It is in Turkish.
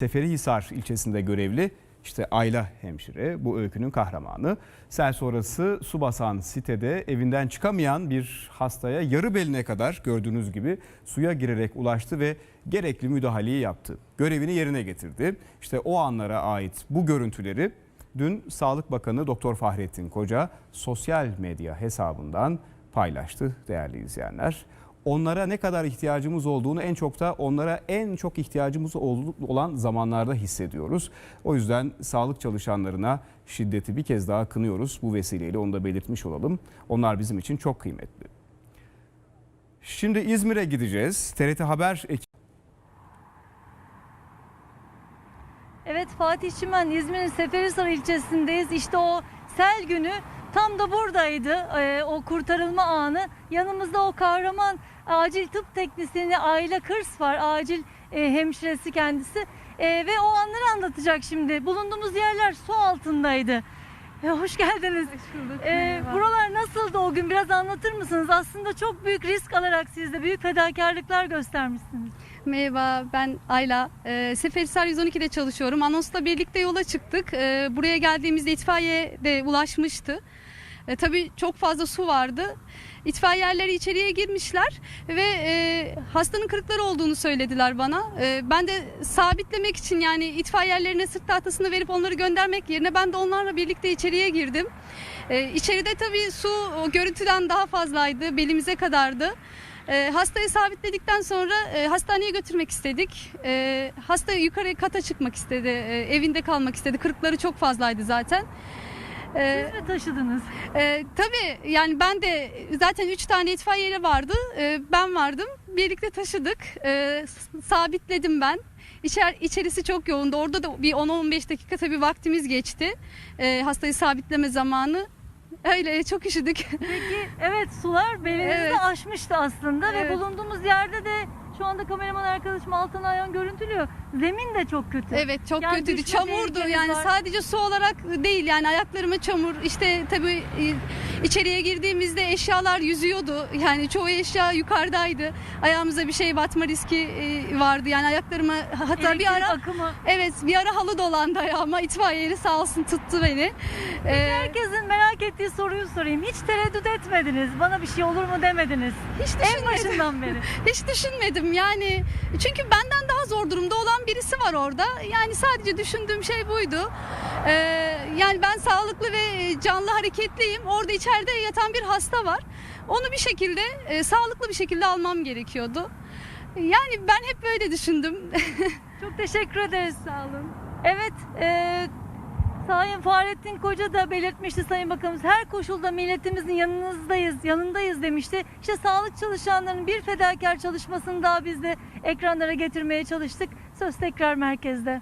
Seferihisar ilçesinde görevli işte Ayla hemşire bu öykünün kahramanı. Sel sonrası su basan sitede evinden çıkamayan bir hastaya yarı beline kadar gördüğünüz gibi suya girerek ulaştı ve gerekli müdahaleyi yaptı. Görevini yerine getirdi. İşte o anlara ait bu görüntüleri dün Sağlık Bakanı Doktor Fahrettin Koca sosyal medya hesabından paylaştı değerli izleyenler onlara ne kadar ihtiyacımız olduğunu en çok da onlara en çok ihtiyacımız ol- olan zamanlarda hissediyoruz. O yüzden sağlık çalışanlarına şiddeti bir kez daha kınıyoruz. Bu vesileyle onu da belirtmiş olalım. Onlar bizim için çok kıymetli. Şimdi İzmir'e gideceğiz. TRT Haber ekibi Evet Fatih Çimen İzmir'in Seferihisar ilçesindeyiz. İşte o sel günü tam da buradaydı ee, o kurtarılma anı. Yanımızda o kahraman acil tıp teknisyeni Ayla Kırs var. Acil e, hemşiresi kendisi. E, ve o anları anlatacak şimdi. Bulunduğumuz yerler su altındaydı. E, hoş geldiniz. E, buralar nasıldı o gün biraz anlatır mısınız? Aslında çok büyük risk alarak siz de büyük fedakarlıklar göstermişsiniz. Merhaba ben Ayla. Ee, Seferihisar 112'de çalışıyorum. Anonsla birlikte yola çıktık. Ee, buraya geldiğimizde itfaiye de ulaşmıştı. Ee, tabii çok fazla su vardı. İtfaiyeler içeriye girmişler ve e, hastanın kırıkları olduğunu söylediler bana. Ee, ben de sabitlemek için yani itfaiyelerine sırt tahtasını verip onları göndermek yerine ben de onlarla birlikte içeriye girdim. Ee, içeride tabii su görüntüden daha fazlaydı, belimize kadardı. E, hastayı sabitledikten sonra e, hastaneye götürmek istedik. E, hasta yukarı kata çıkmak istedi, e, evinde kalmak istedi. Kırıkları çok fazlaydı zaten. E, Siz mi taşıdınız? e, tabii yani ben de zaten 3 tane itfaiyeli vardı. E, ben vardım. Birlikte taşıdık. E, sabitledim ben. İçer, içerisi çok yoğundu. Orada da bir 10-15 dakika tabii vaktimiz geçti. E, hastayı sabitleme zamanı. Öyle çok üşüdük. Peki evet sular belinizi Evet. aşmıştı aslında Evet. ve bulunduğumuz yerde de şu anda kameraman arkadaşım Altan Ayhan görüntülüyor. Zemin de çok kötü. Evet çok Yani kötüydü. düşme Çamurdu tehlikeniz yani var. sadece su olarak değil yani ayaklarıma çamur. İşte tabii e, içeriye girdiğimizde eşyalar yüzüyordu. Yani çoğu eşya yukarıdaydı. Ayağımıza bir şey batma riski e, vardı. Yani ayaklarıma hatta Elektrik bir ara akımı. evet bir ara halı dolandı ayağıma. İtfaiyeli sağ olsun tuttu beni. Ee, Herkesin merak ettiği soruyu sorayım. Hiç tereddüt etmediniz. Bana bir şey olur mu demediniz. hiç En düşünmedim. başından beri. Hiç düşünmedim yani çünkü benden daha zor durumda olan birisi var orada. Yani sadece düşündüğüm şey buydu. Ee, yani ben sağlıklı ve canlı hareketliyim. Orada içeride yatan bir hasta var. Onu bir şekilde e, sağlıklı bir şekilde almam gerekiyordu. Yani ben hep böyle düşündüm. Çok teşekkür ederiz. Sağ olun. Evet, e, Sayın Fahrettin Koca da belirtmişti Sayın Bakanımız. Her koşulda milletimizin yanınızdayız, yanındayız demişti. İşte sağlık çalışanlarının bir fedakar çalışmasını daha biz de ekranlara getirmeye çalıştık. Söz tekrar merkezde.